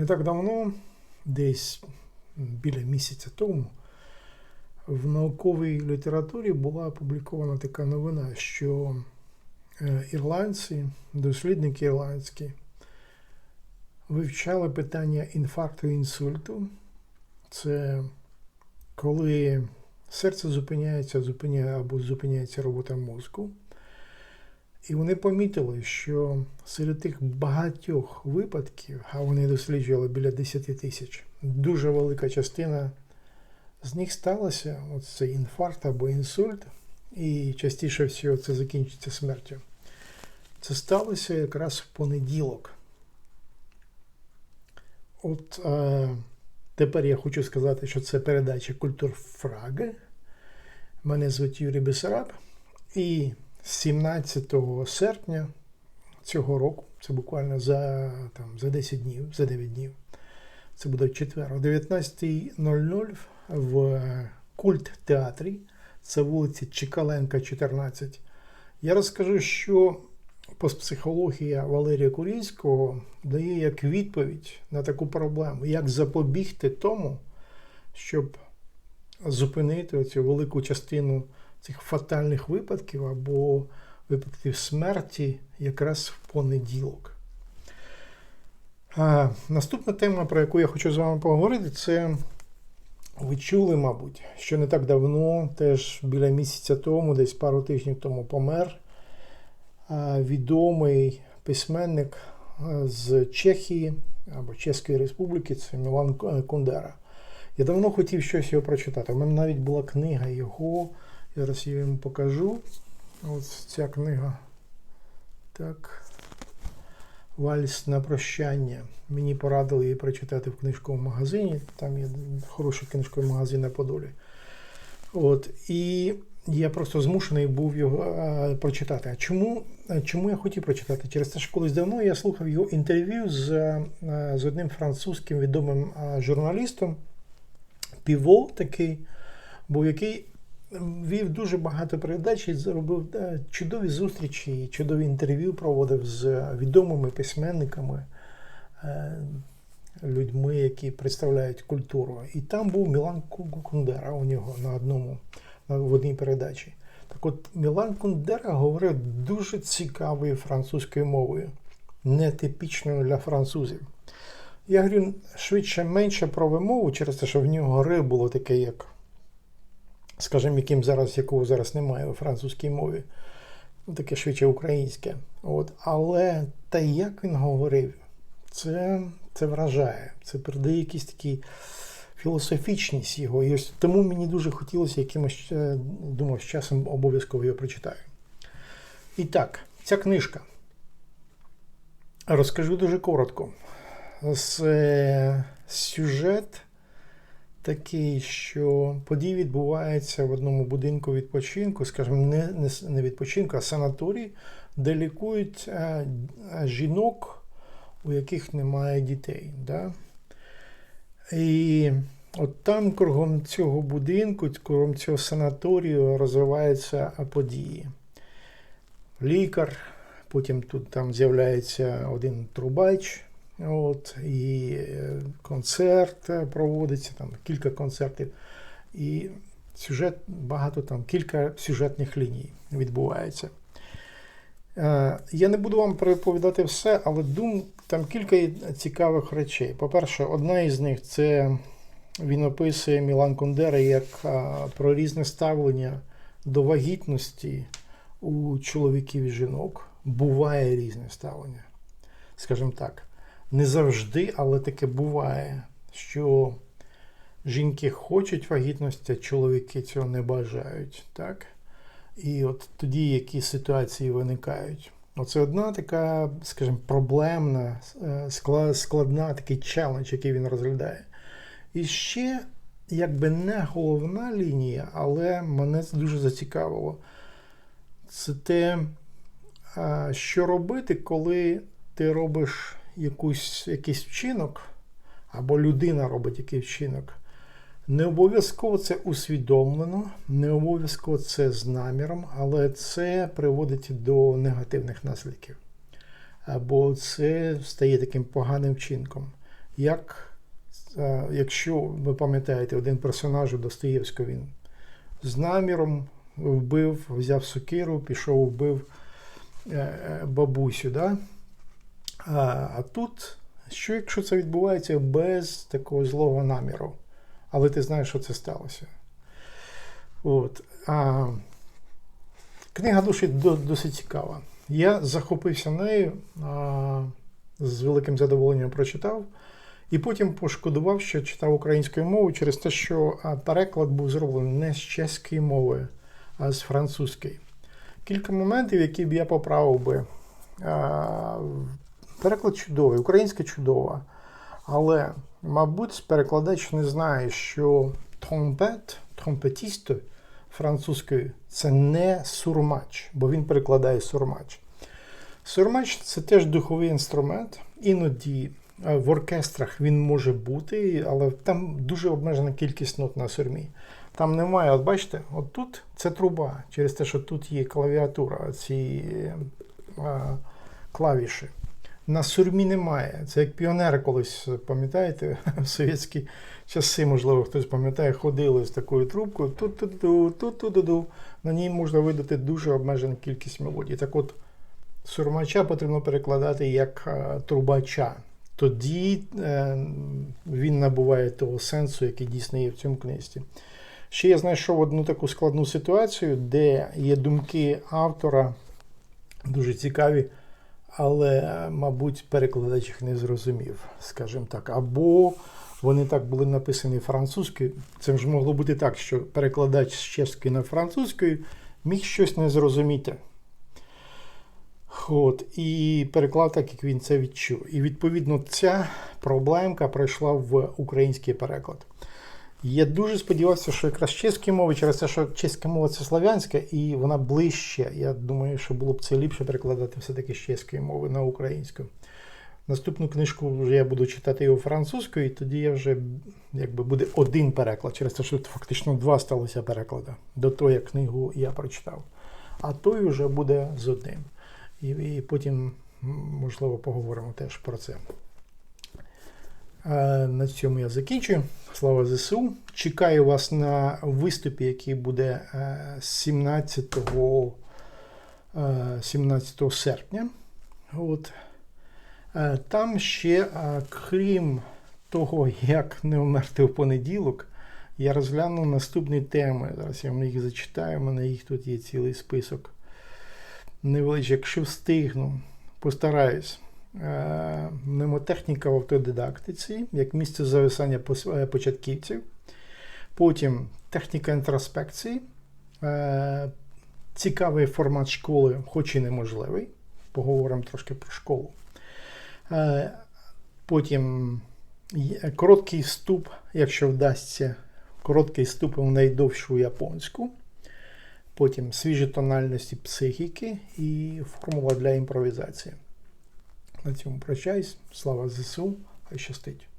Не так давно, десь біля місяця тому, в науковій літературі була опублікована така новина, що е, ірландці, дослідники ірландські, вивчали питання інфаркту і інсульту. Це коли серце зупиняється, зупиняє або зупиняється робота мозку. І вони помітили, що серед тих багатьох випадків, а вони досліджували біля 10 тисяч, дуже велика частина з них сталося цей інфаркт або інсульт, і частіше всього це закінчиться смертю. Це сталося якраз в понеділок. От е, тепер я хочу сказати, що це передача Культур Фраги. Мене звуть Юрій Бесараб. І 17 серпня цього року, це буквально за там, за 10 днів, за 9 днів, це буде четвер, о 19.00 в культ театрі, це вулиці Чекаленка, 14. Я розкажу, що постпсихологія Валерія Курійського дає як відповідь на таку проблему, як запобігти тому, щоб зупинити цю велику частину цих фатальних випадків або випадків смерті якраз в понеділок. А, Наступна тема, про яку я хочу з вами поговорити, це ви чули, мабуть, що не так давно, теж біля місяця тому, десь пару тижнів тому помер відомий письменник з Чехії або Чеської Республіки, це Мілан Кундера. Я давно хотів щось його прочитати. У мене навіть була книга його. Я зараз її вам покажу. Ось ця книга. Так. Вальс на прощання. Мені порадили її прочитати в книжковому магазині. Там є хороший книжковий магазин на Подолі. От. І я просто змушений був його а, прочитати. А чому чому я хотів прочитати? Через те, що колись давно я слухав його інтерв'ю з а, з одним французьким відомим а, журналістом. Піво такий, був який вів дуже багато передач і зробив чудові зустрічі, чудові інтерв'ю проводив з відомими письменниками, е, людьми, які представляють культуру. І там був Мілан Кундера у нього на одному в одній передачі. Так от Мілан Кундера говорив дуже цікавою французькою мовою, нетипічною для французів. Я говорю швидше менше про вимову через те, що в нього ри було таке, як скажімо, яким зараз, якого зараз немає у французькій мові. Таке швидше українське. От. Але та як він говорив, це це вражає. Це передає якісь такі філософічність його. І ось Тому мені дуже хотілося якимось, е, думав, з часом обов'язково його прочитаю. І так, ця книжка. Розкажу дуже коротко. З, е, Сюжет такий, що події відбуваються в одному будинку відпочинку, скажімо, не не, відпочинку, а санаторій, де лікують а, е, жінок, у яких немає дітей. Да? І от там кругом цього будинку, кругом цього санаторію розвиваються події. Лікар, потім тут там з'являється один трубач. От, І е, концерт проводиться, там кілька концертів. І сюжет багато там, кілька сюжетних ліній відбувається. Е, я не буду вам переповідати все, але дум, там кілька цікавих речей. По-перше, одна із них це він описує Мілан Кундера як про різне ставлення до вагітності у чоловіків і жінок. Буває різне ставлення. Скажімо так не завжди, але таке буває, що жінки хочуть вагітності, а чоловіки цього не бажають. так? І от тоді які ситуації виникають. Оце одна така, скажімо, проблемна, е, складна такий челендж, який він розглядає. І ще, якби не головна лінія, але мене це дуже зацікавило. Це те, що робити, коли ти робиш якусь, якийсь вчинок, або людина робить якийсь вчинок, не обов'язково це усвідомлено, не обов'язково це з наміром, але це приводить до негативних наслідків. Або це стає таким поганим вчинком. як, е, якщо ви пам'ятаєте, один персонаж у Достоєвського він з наміром вбив, взяв сокиру, пішов, вбив е, е, бабусю. Да? А, а тут, що якщо це відбувається без такого злого наміру, але ти знаєш, що це сталося. От. А, книга душі досить цікава. Я захопився нею, а, з великим задоволенням прочитав, і потім пошкодував, що читав українською мовою через те, що переклад був зроблений не з чеської мови, а з французької. Кілька моментів, які б я поправив би. А, Переклад чудовий, українська чудова. Але, мабуть, перекладач не знає, що тромпет, тромпетіст французькою це не сурмач, бо він перекладає сурмач. Сурмач це теж духовий інструмент. Іноді е, в оркестрах він може бути, але там дуже обмежена кількість нот на сурмі. Там немає, от бачите, от тут це труба, через те, що тут є клавіатура, ці е, клавіші. На сурмі немає. Це як піонери колись, пам'ятаєте, в совєтські часи, можливо, хтось пам'ятає, ходили з такою трубкою, тут-ту-ду, тут-ту-ду. На ній можна видати дуже обмежену кількість мелодій. Так от, сурмача потрібно перекладати як е, трубача. Тоді е, він набуває того сенсу, який дійсно є в цьому книжці. Ще я знайшов одну таку складну ситуацію, де є думки автора дуже цікаві, але, мабуть, перекладач їх не зрозумів, скажімо так. Або вони так були написані французькою. Це ж могло бути так, що перекладач з чеської на французькою міг щось не зрозуміти. От, і переклав так, як він це відчув. І відповідно ця проблемка пройшла в український переклад. Я дуже сподівався, що якраз чеської мови, через те, що чеська мова це слав'янська, і вона ближче. Я думаю, що було б це ліпше перекладати все-таки з чеської мови на українську. Наступну книжку вже я буду читати його французькою, і тоді я вже якби буде один переклад, через те, що фактично два сталося переклади до того, як книгу я прочитав. А той вже буде з одним. І, і потім, можливо, поговоримо теж про це. Е, На цьому я закінчую. Слава ЗСУ. Чекаю вас на виступі, який буде е, 17, е, 17 серпня. От. Е, Там ще, е, крім того, як не вмерти в понеділок, я розгляну наступні теми. Зараз я вам їх зачитаю, у мене їх тут є цілий список. Невеличкий, якщо встигну, постараюсь. Е, Мнемотехніка в автодидактиці, як місце зависання е, початківців. Потім техніка інтроспекції. Е, Цікавий формат школи, хоч і неможливий. Поговоримо трошки про школу. Потім короткий вступ, якщо вдасться, короткий вступ в найдовшу японську. Потім свіжі тональності психіки і формула для імпровізації. На цьому прощаюсь. Слава ЗСУ, хай щастить.